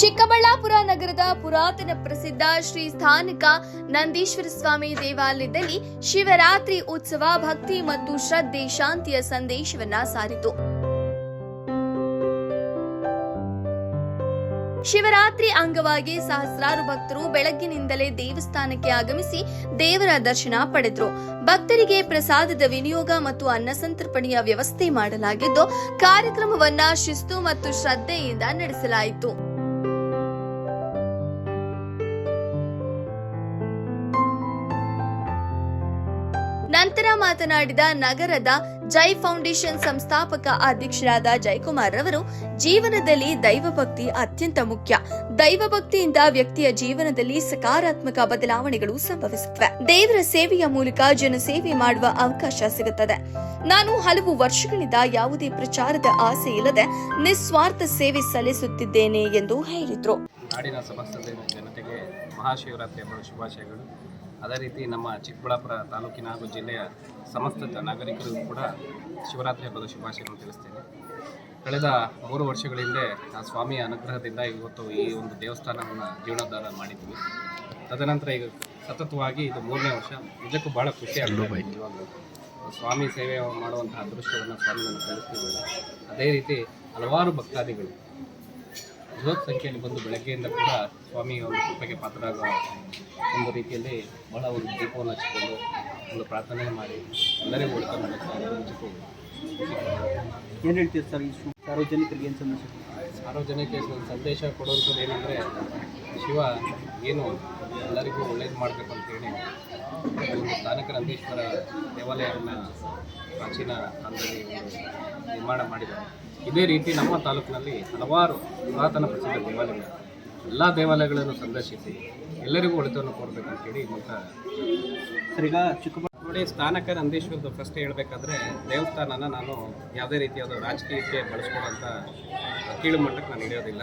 ಚಿಕ್ಕಬಳ್ಳಾಪುರ ನಗರದ ಪುರಾತನ ಪ್ರಸಿದ್ಧ ಶ್ರೀ ಸ್ಥಾನಿಕ ನಂದೀಶ್ವರ ಸ್ವಾಮಿ ದೇವಾಲಯದಲ್ಲಿ ಶಿವರಾತ್ರಿ ಉತ್ಸವ ಭಕ್ತಿ ಮತ್ತು ಶ್ರದ್ಧೆ ಶಾಂತಿಯ ಸಂದೇಶವನ್ನ ಸಾರಿತು. ಶಿವರಾತ್ರಿ ಅಂಗವಾಗಿ ಸಹಸ್ರಾರು ಭಕ್ತರು ಬೆಳಗ್ಗಿನಿಂದಲೇ ದೇವಸ್ಥಾನಕ್ಕೆ ಆಗಮಿಸಿ ದೇವರ ದರ್ಶನ ಪಡೆದರು. ಭಕ್ತರಿಗೆ ಪ್ರಸಾದದ ವಿನಿಯೋಗ ಮತ್ತು ಅನ್ನ ಸಂತರ್ಪಣೆಯ ವ್ಯವಸ್ಥೆ ಮಾಡಲಾಗಿದ್ದು, ಕಾರ್ಯಕ್ರಮವನ್ನ ಶಿಸ್ತು ಮತ್ತು ಶ್ರದ್ಧೆಯಿಂದ ನಡೆಸಲಾಯಿತು. ಮಾತನಾಡಿದ ನಗರದ ಜೈ ಫೌಂಡೇಶನ್ ಸಂಸ್ಥಾಪಕ ಅಧ್ಯಕ್ಷರಾದ ಜಯಕುಮಾರ್ ರವರು, ಜೀವನದಲ್ಲಿ ದೈವಭಕ್ತಿ ಅತ್ಯಂತ ಮುಖ್ಯ. ದೈವಭಕ್ತಿಯಿಂದ ವ್ಯಕ್ತಿಯ ಜೀವನದಲ್ಲಿ ಸಕಾರಾತ್ಮಕ ಬದಲಾವಣೆಗಳು ಸಂಭವಿಸುತ್ತವೆ. ದೇವರ ಸೇವೆಯ ಮೂಲಕ ಜನಸೇವೆ ಮಾಡುವ ಅವಕಾಶ ಸಿಗುತ್ತದೆ. ನಾನು ಹಲವು ವರ್ಷಗಳಿಂದ ಯಾವುದೇ ಪ್ರಚಾರದ ಆಸೆ ಇಲ್ಲದೆ ನಿಸ್ವಾರ್ಥ ಸೇವೆ ಸಲ್ಲಿಸುತ್ತಿದ್ದೇನೆ ಎಂದು ಹೇಳಿದ್ರು. ಮಹಾಶಿವರಾತ್ರಿ ಶುಭಾಶಯಗಳು. ಅದೇ ರೀತಿ ನಮ್ಮ ಚಿಕ್ಕಬಳ್ಳಾಪುರ ತಾಲೂಕಿನ ಹಾಗೂ ಜಿಲ್ಲೆಯ ಸಮಸ್ತ ನಾಗರಿಕರಿಗೂ ಕೂಡ ಶಿವರಾತ್ರಿ ಹಬ್ಬದ ಶುಭಾಶಯಗಳನ್ನು ತಿಳಿಸ್ತೇನೆ. ಕಳೆದ ಮೂರು ವರ್ಷಗಳ ಹಿಂದೆ ಆ ಸ್ವಾಮಿಯ ಅನುಗ್ರಹದಿಂದ ಇವತ್ತು ಈ ಒಂದು ದೇವಸ್ಥಾನವನ್ನು ಜೀರ್ಣೋದ್ಧಾರ ಮಾಡಿದ್ವಿ. ತದನಂತರ ಈಗ ಸತತವಾಗಿ ಇದು ಮೂರನೇ ವರ್ಷ. ನಿಜಕ್ಕೂ ಭಾಳ ಖುಷಿ ಸ್ವಾಮಿ ಸೇವೆ ಮಾಡುವಂತಹ ಅದೃಷ್ಟವನ್ನು ಸ್ವಾಮಿ ನನಗೆ ಕಲಿಸ್ತಿದ್ದಾರೆ ಅದೇ ರೀತಿ ಹಲವಾರು ಭಕ್ತಾದಿಗಳು ಬೃಹತ್ ಸಂಖ್ಯೆಯಲ್ಲಿ ಬಂದು ಬೆಳಗ್ಗೆಯಿಂದ ಕೂಡ ಸ್ವಾಮಿ ಒಂದು ಕೃಪೆಗೆ ಪಾತ್ರರಾಗುವ ಒಂದು ರೀತಿಯಲ್ಲಿ ಬಹಳ ಒಂದು ದೀಪವನ್ನು ಹಚ್ಚಿಕೊಂಡು ಒಂದು ಪ್ರಾರ್ಥನೆ ಮಾಡಿ ಎಲ್ಲರಿಗೂ ಮಾಡುತ್ತಾರೆ ಏನು ಹೇಳ್ತೀರಿ ಸರ್ ಈ ಸಾರ್ವಜನಿಕರಿಗೆ ಏನು ಸಂದೇಶ? ಸಾರ್ವಜನಿಕ ಸಂದೇಶ ಕೊಡುವಂಥದ್ದು ಏನಂದರೆ ಶಿವ ಏನು? ಎಲ್ಲರಿಗೂ ಒಳ್ಳೇದು ಮಾಡಬೇಕು ಅಂತೇಳಿ ಸ್ಥಾನಕ ನಂದೀಶ್ವರ ದೇವಾಲಯವನ್ನು ಪ್ರಾಚೀನ ಕಾಲದಲ್ಲಿ ನಿರ್ಮಾಣ ಮಾಡಿದ್ದಾರೆ. ಇದೇ ರೀತಿ ನಮ್ಮ ತಾಲೂಕಿನಲ್ಲಿ ಹಲವಾರು ಪುರಾತನ ಪ್ರಸಿದ್ಧ ದೇವಾಲಯಗಳು. ಎಲ್ಲ ದೇವಾಲಯಗಳನ್ನು ಸಂದರ್ಶಿಸಿ ಎಲ್ಲರಿಗೂ ಒಳಿತವನ್ನು ಕೊಡಬೇಕು ಅಂತೇಳಿ ಮತ್ತು ಸರ್, ಈಗ ನೋಡಿ ಸ್ಥಾನಕ ನಂದೀಶ್ವರದ್ದು ಫಸ್ಟ್ ಹೇಳಬೇಕಾದ್ರೆ ದೇವಸ್ಥಾನನ ನಾನು ಯಾವುದೇ ರೀತಿಯಾದ ರಾಜಕೀಯಕ್ಕೆ ಬಳಸ್ಕೊಳ್ಳೋಂಥ ಕೀಳು ಮಟ್ಟಕ್ಕೆ ನಾನು ಹಿಡಿಯೋದಿಲ್ಲ.